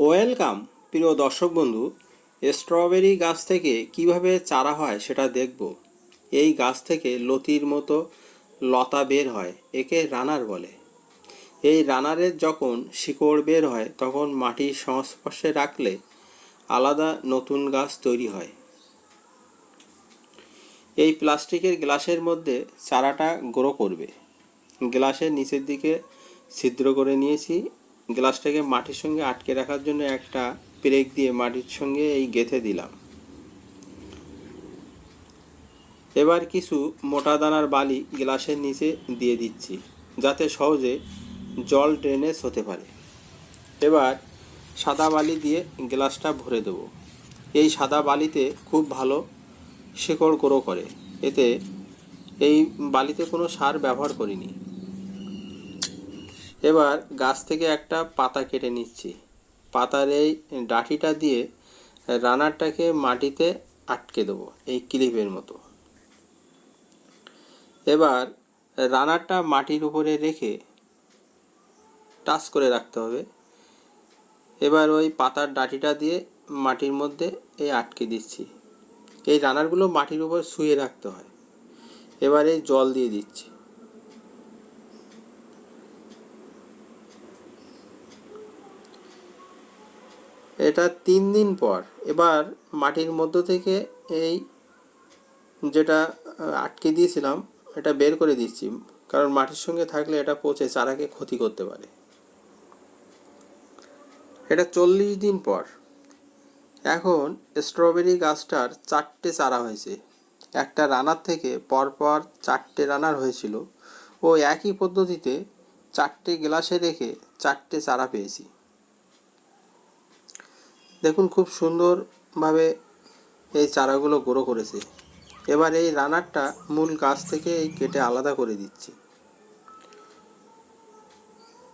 Welcome, প্রিয় দর্শক বন্ধু, স্ট্রবেরি গাছ থেকে কীভাবে চারা হয় সেটা দেখব। এই গাছ থেকে লতির মতো লতা বের হয়, একে রানার বলে। এই রানারের যখন শিকড় বের হয়, তখন মাটির সংস্পর্শে রাখলে আলাদা নতুন গাছ তৈরি হয়। এই প্লাস্টিকের গ্লাসের মধ্যে চারাটা গ্রো করবে। গ্লাসের নিচের দিকে ছিদ্র করে নিয়েছি গ্লাসটাকে মাটির সঙ্গে আটকে রাখার জন্য একটা পেরেক দিয়ে মাটির সঙ্গে এই গেঁথে দিলাম। এবার কিছু মোটা দানার বালি গ্লাসের নিচে দিয়ে দিচ্ছি, যাতে সহজে জল ড্রেনেজ হতে পারে। এবার সাদা বালি দিয়ে গ্লাসটা ভরে দেবো। এই সাদা বালিতে খুব ভালো শেকড় করে। এতে এই বালিতে কোনো সার ব্যবহার করিনি। এবার গাছ থেকে একটা পাতা কেটে নিচ্ছি। পাতার এই ডাঁটিটা দিয়ে রানারটাকে মাটিতে আটকে দেবো এই ক্লিপের মতো। এবার রানারটা মাটির উপরে রেখে টাচ করে রাখতে হবে। এবার ওই পাতার ডাঁটিটা দিয়ে মাটির মধ্যে এই আটকে দিচ্ছি। এই রানারগুলো মাটির উপর শুয়ে রাখতে হয়। এবার এই জল দিয়ে দিচ্ছি। এটা তিন দিন পর। এবার মাটির মধ্য থেকে এই যেটা আটকে দিয়েছিলাম, এটা বের করে দিচ্ছি। কারণ মাটির সঙ্গে থাকলে এটা পচে চারাকে ক্ষতি করতে পারে। এটা চল্লিশ দিন পর। এখন স্ট্রবেরি গাছটার চারটে চারা হয়েছে। একটা রানার থেকে পরপর চারটে রানার হয়েছিল। ও একই পদ্ধতিতে চারটে গ্লাসে রেখে চারটে চারা পেয়েছি। দেখুন খুব সুন্দরভাবে এই চারাগুলো গ্রো করেছে। এবার এই রানারটা মূল গাছ থেকে এই কেটে আলাদা করে দিচ্ছি।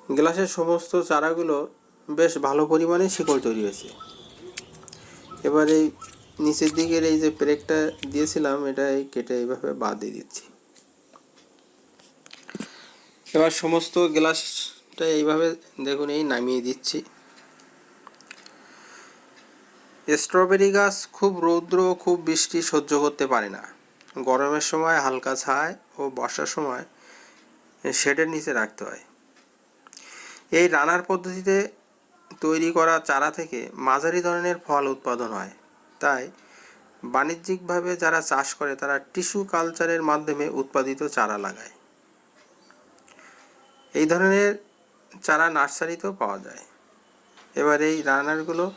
গ্লাসের সমস্ত চারাগুলো বেশ ভালো পরিমাণে শিকড় তৈরি হয়েছে। এবার এই নিচের দিকের এই যে পেরেকটা দিয়েছিলাম, এটা এই কেটে এইভাবে বাদ দিয়ে দিচ্ছি। এবার সমস্ত গ্লাসটা এইভাবে দেখুন এই নামিয়ে দিচ্ছি। স্ট্রবেরি গাছ খুব রৌদ্র ও খুব বৃষ্টি সহ্য করতে পারে না। গরমের সময় হালকা ছায় ও বর্ষার সময় শেডের নিচে রাখতে হয়। এই রানার পদ্ধতিতে তৈরি করা চারা থেকে মাঝারি ধরনের ফল উৎপাদন হয়। তাই বাণিজ্যিকভাবে যারা চাষ করে, তারা টিস্যু কালচারের মাধ্যমে উৎপাদিত চারা লাগায়। এই ধরনের চারা নার্সারিতেও পাওয়া যায়। এবার এই রানারগুলো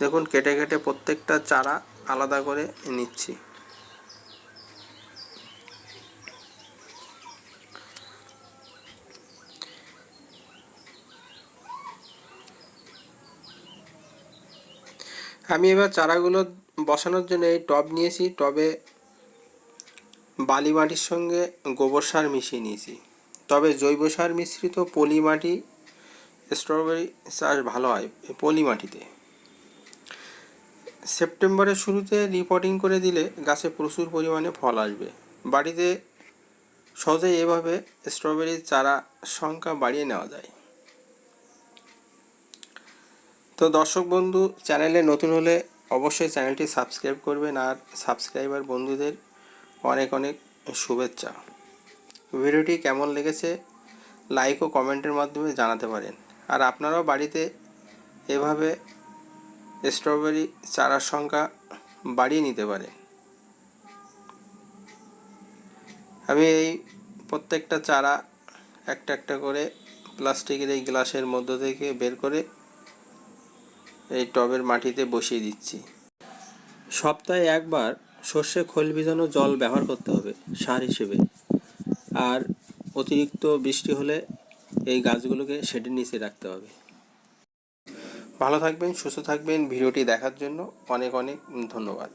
দেখুন, কেটে কেটে প্রত্যেকটা চারা আলাদা করে নিচ্ছি। আমি এবার চারাগুলো বসানোর জন্য এই টব নিয়েছি। টবে বালি মাটির সঙ্গে গোবর সার মিশিয়ে নিয়েছি। তবে জৈব সার মিশ্রিত পলি মাটি স্ট্রবেরি চাষ ভালো হয় পলি মাটিতে। সেপ্টেম্বরের শুরুতে রিপোর্টিং করে দিলে গাছে প্রচুর পরিমাণে ফল আসবে। বাড়িতে সহজেই এভাবে স্ট্রবেরির চারা সংখ্যা বাড়িয়ে নেওয়া যায়। তো দর্শক বন্ধু, চ্যানেলে নতুন হলে অবশ্যই চ্যানেলটি সাবস্ক্রাইব করবেন আর সাবস্ক্রাইবার বন্ধুদের অনেক অনেক শুভেচ্ছা। ভিডিওটি কেমন লেগেছে লাইক ও কমেন্টের মাধ্যমে জানাতে পারেন। আর আপনারাও বাড়িতে এভাবে স্ট্রবেরি চারার সংখ্যা বাড়িয়ে নিতে পারে। আমি এই প্রত্যেকটা চারা একটা একটা করে প্লাস্টিকের এই গ্লাসের মধ্য থেকে বের করে এই টবের মাটিতে বসিয়ে দিচ্ছি। সপ্তাহে একবার সর্ষে খোল ভিজানো জল ব্যবহার করতে হবে সার হিসেবে। আর অতিরিক্ত বৃষ্টি হলে এই গাছগুলোকে শেডের নিচে রাখতে হবে। ভালো থাকবেন সুস্থ থাকবেন। ভিডিওটি দেখার জন্য অনেক অনেক ধন্যবাদ।